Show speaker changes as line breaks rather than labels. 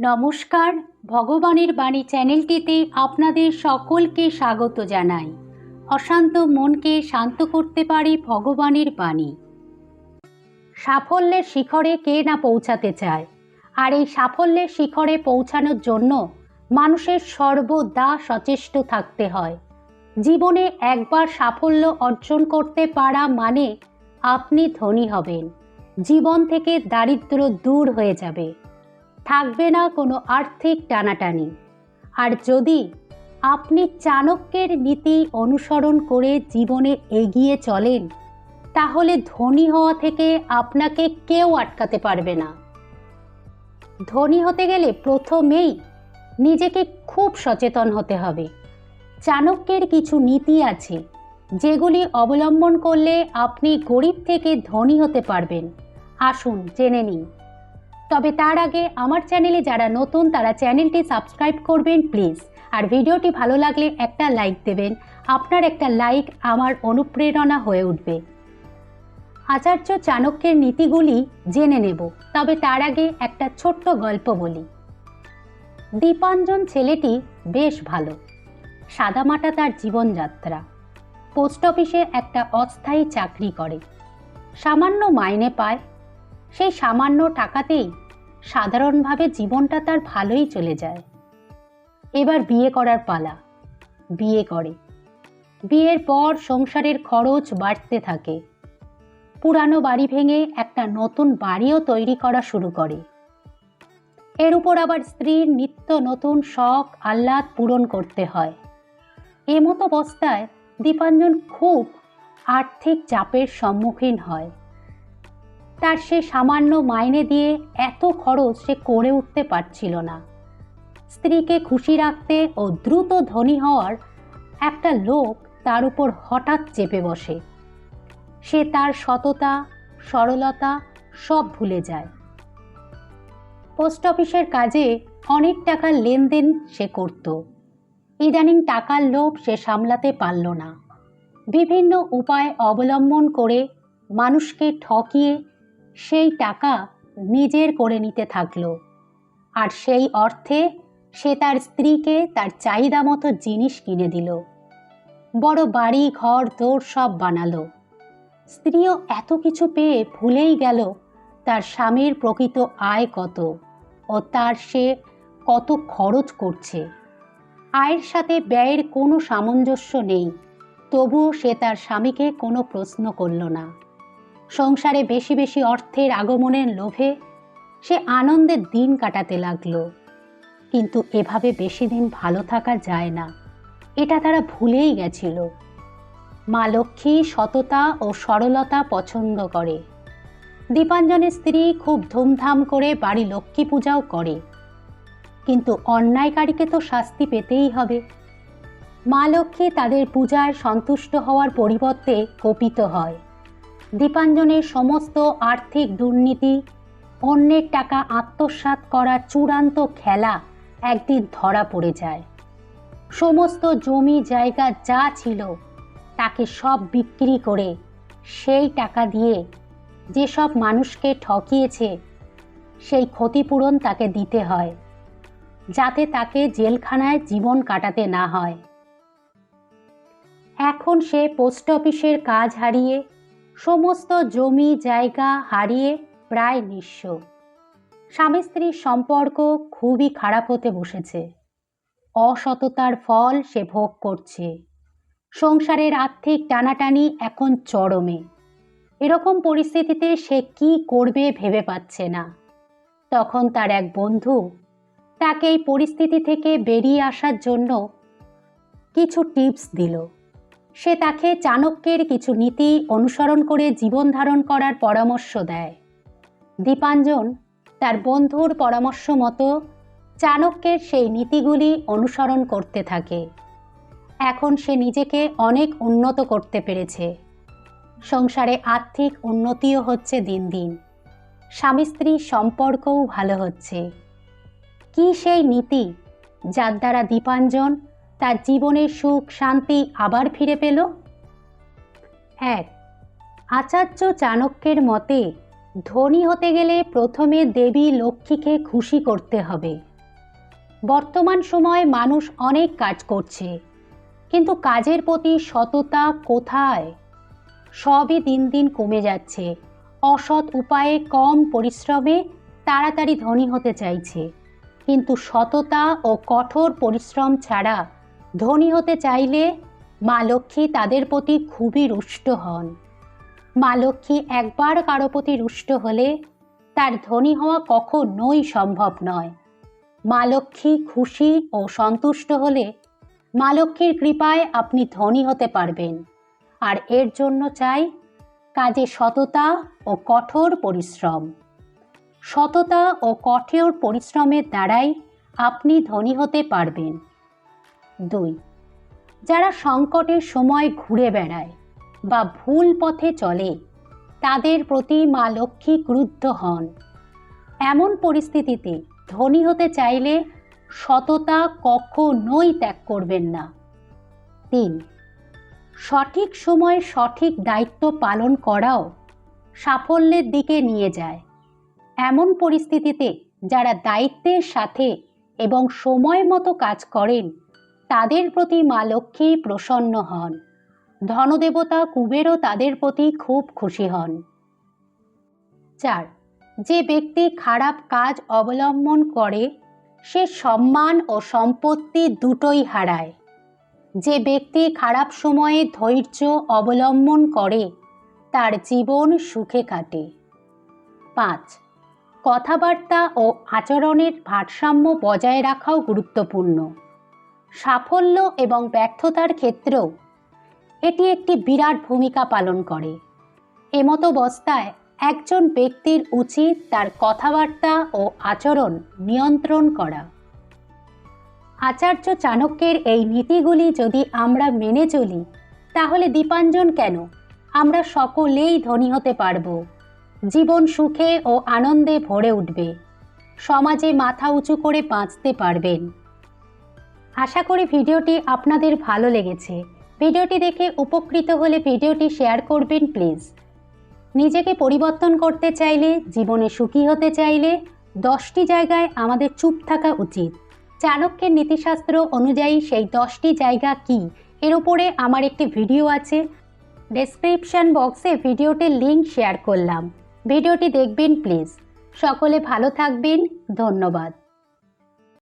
নমস্কার, ভগবানের বাণী চ্যানেলটিতে আপনাদের সকলকে স্বাগত জানাই। অশান্ত মনকে শান্ত করতে পারে ভগবানের বাণী। সাফল্যের শিখরে কে না পৌঁছাতে চায়? আর এই সাফল্যের শিখরে পৌঁছানোর জন্য মানুষের সর্বদা সচেষ্ট থাকতে হয়। জীবনে একবার সাফল্য অর্জন করতে পারা মানে আপনি ধনী হবেন। জীবন থেকে দারিদ্র দূর হয়ে যাবে। থাকবে না কোনো আর্থিক টানাটানি। আর যদি আপনি চাণক্যের নীতি অনুসরণ করে জীবনে এগিয়ে চলেন, তাহলে ধনী হওয়া থেকে আপনাকে কেউ আটকাতে পারবে না। ধনী হতে গেলে প্রথমেই নিজেকে খুব সচেতন হতে হবে। চাণক্যের কিছু নীতি আছে, যেগুলি অবলম্বন করলে আপনি গরিব থেকে ধনী হতে পারবেন। আসুন, জেনে নিন তবে তার আগে আমার চ্যানেলে যারা নতুন, তারা চ্যানেলটি সাবস্ক্রাইব করবেন, প্লিজ। আর ভিডিওটি ভালো লাগলে একটা লাইক দেবেন। আপনার একটা লাইক আমার অনুপ্রেরণা হয়ে উঠবে। আচার্য চাণক্যের নীতিগুলি জেনে নেব। তবে তার আগে একটা ছোট্ট গল্প বলি। দীপাঞ্জন ছেলেটি বেশ ভালো। সাদামাটা তার জীবনযাত্রা। পোস্ট অফিসে একটা অস্থায়ী চাকরি করে। সামান্য মাইনে পায় সেই সামান্য টাকাতেই সাধারণভাবে জীবনটা তার ভালোই চলে যায়। এবার বিয়ে করার পালা। বিয়ে করে। বিয়ের পর সংসারের খরচ বাড়তে থাকে। পুরানো বাড়ি ভেঙে একটা নতুন বাড়িও তৈরি করা শুরু করে। এর উপর আবার স্ত্রীর নিত্য নতুন শখ, আহ্লাদ পূরণ করতে হয়। এমতো অবস্থায় দীপাঞ্জন খুব আর্থিক চাপের সম্মুখীন হয়। তার সে সামান্য মাইনে দিয়ে এত খরচ সে করে উঠতে পারছিল না। স্ত্রীকে খুশি রাখতে ও দ্রুত ধনী হওয়ার একটা লোক তার উপর হঠাৎ চেপে বসে। সে তার সততা, সরলতা সব ভুলে যায়। পোস্ট অফিসের কাজে অনেক টাকার লেনদেন সে করত। ইদানিং টাকার লোভ সে সামলাতে পারল না। বিভিন্ন উপায় অবলম্বন করে মানুষকে ঠকিয়ে সেই টাকা নিজের করে নিতে থাকল। আর সেই অর্থে সে তার স্ত্রীকে তার চাহিদা মতো জিনিস কিনে দিল। বড় বাড়ি, ঘর দৌড় সব বানালো। স্ত্রীও এত কিছু পেয়ে ভুলেই গেল তার স্বামীর প্রকৃত আয় কত ও তার সে কত খরচ করছে। আয়ের সাথে ব্যয়ের কোনো সামঞ্জস্য নেই, তবুও সে তার স্বামীকে কোনো প্রশ্ন করল না। সংসারে বেশি বেশি অর্থের আগমনের লোভে সে আনন্দের দিন কাটাতে লাগল। কিন্তু এভাবে বেশি দিন ভালো থাকা যায় না। এটা তারা ভুলেই গেছিল। মা লক্ষ্মী সততা ও সরলতা পছন্দ করে। দীপাঞ্জনের স্ত্রী খুব ধুমধাম করে বাড়ি লক্ষ্মী পূজাও করে। কিন্তু অন্যায়কারীকে তো শাস্তি পেতেই হবে। মা লক্ষ্মী তাদের পূজায় সন্তুষ্ট হওয়ার পরিবর্তে কোপিত হয়। দীপাঞ্জনের সমস্ত আর্থিক দুর্নীতি, অন্যের টাকা আত্মসাৎ করা চূড়ান্ত খেলা একদিন ধরা পড়ে যায়। সমস্ত জমি জায়গা যা ছিল তাকে সব বিক্রি করে সেই টাকা দিয়ে যেসব মানুষকে ঠকিয়েছে, সেই ক্ষতিপূরণ তাকে দিতে হয়, যাতে তাকে জেলখানায় জীবন কাটাতে না হয়। এখন সে পোস্ট অফিসের কাজ হারিয়ে সমস্ত জমি জায়গা হারিয়ে প্রায় নিঃস্ব। স্বামী স্ত্রীর সম্পর্ক খুবই খারাপ হতে বসেছে। অসততার ফল সে ভোগ করছে। সংসারের আর্থিক টানাটানি এখন চরমে। এরকম পরিস্থিতিতে সে কি করবে ভেবে পাচ্ছে না। তখন তার এক বন্ধু তাকে এই পরিস্থিতি থেকে বেরিয়ে আসার জন্য কিছু টিপস দিল। সে তাকে চাণক্যের কিছু নীতি অনুসরণ করে জীবন ধারণ করার পরামর্শ দেয়। দীপাঞ্জন, তার বন্ধুর পরামর্শ মতো চাণক্যের সেই নীতিগুলি অনুসরণ করতে থাকে। এখন সে নিজেকে অনেক উন্নত করতে পেরেছে। সংসারে আর্থিক উন্নতিও হচ্ছে দিন দিন। স্বামী স্ত্রীর সম্পর্কও ভালো হচ্ছে। কি সেই নীতি যার দ্বারা দীপাঞ্জন তার জীবনের সুখ, শান্তি আবার ফিরে পেল? এক, আচার্য চাণক্যের মতে, ধনী হতে গেলে প্রথমে দেবী লক্ষ্মীকে খুশি করতে হবে। বর্তমান সময়ে মানুষ অনেক কাজ করছে, কিন্তু কাজের প্রতি সততা কোথায়? সবই দিন দিন কমে যাচ্ছে। অসৎ উপায়ে কম পরিশ্রমে তাড়াতাড়ি ধনী হতে চাইছে। কিন্তু সততা ও কঠোর পরিশ্রম ছাড়া ধনী হতে চাইলে মা লক্ষ্মী তাদের প্রতি খুবই রুষ্ট হন। মা লক্ষ্মী একবার কারও প্রতি রুষ্ট হলে তার ধনী হওয়া কখনোই সম্ভব নয়। মা লক্ষ্মী খুশি ও সন্তুষ্ট হলে মা লক্ষ্মীর কৃপায় আপনি ধনী হতে পারবেন। আর এর জন্য চাই কাজে সততা ও কঠোর পরিশ্রম। সততা ও কঠোর পরিশ্রমের দ্বারাই আপনি ধনী হতে পারবেন। দুই। যারা সংকটের সময় ঘুরে বেড়ায় বা ভুল পথে চলে, তাদের প্রতি মা লক্ষ্মী ক্রুদ্ধ হন। এমন পরিস্থিতিতে ধনী হতে চাইলে সততা কখনোই ত্যাগ করবেন না। তিন। সঠিক সময়ে সঠিক দায়িত্ব পালন করাও সাফল্যের দিকে নিয়ে যায়। এমন পরিস্থিতিতে যারা দায়িত্বের সাথে এবং সময় মতো কাজ করেন তাদের প্রতি মা লক্ষ্মী প্রসন্ন হন। ধনদেবতা কুবেরও তাদের প্রতি খুব খুশি হন। চার, যে ব্যক্তি খারাপ কাজ অবলম্বন করে, সে সম্মান ও সম্পত্তি দুটোই হারায়। যে ব্যক্তি খারাপ সময়ে ধৈর্য অবলম্বন করে, তার জীবন সুখে কাটে। পাঁচ, কথাবার্তা ও আচরণের ভারসাম্য বজায় রাখাও গুরুত্বপূর্ণ। সাফল্য এবং ব্যর্থতার ক্ষেত্রেও এটি একটি বিরাট ভূমিকা পালন করে। এমতো অবস্থায় একজন ব্যক্তির উচিত তার কথাবার্তা ও আচরণ নিয়ন্ত্রণ করা। আচার্য চাণক্যের এই নীতিগুলি যদি আমরা মেনে চলি, তাহলে দীপাঞ্জন কেন? আমরা সকলেই ধনী হতে পারব। জীবন সুখে ও আনন্দে ভরে উঠবে। সমাজে মাথা উঁচু করে বাঁচতে পারবেন। আশা করি ভিডিওটি আপনাদের ভালো লেগেছে। ভিডিওটি দেখে উপকৃত হলে ভিডিওটি শেয়ার করবেন, প্লিজ। নিজেকে পরিবর্তন করতে চাইলে, জীবনে সুখী হতে চাইলে, দশটি জায়গায় আমাদের চুপ থাকা উচিত। চাণক্যের নীতিশাস্ত্র অনুযায়ী সেই দশটি জায়গা কি? এর উপরে আমার একটি ভিডিও আছে। ডেসক্রিপশন বক্সে ভিডিওটির লিঙ্ক শেয়ার করলাম। ভিডিওটি দেখবেন, প্লিজ। সকলে ভালো থাকবেন। ধন্যবাদ।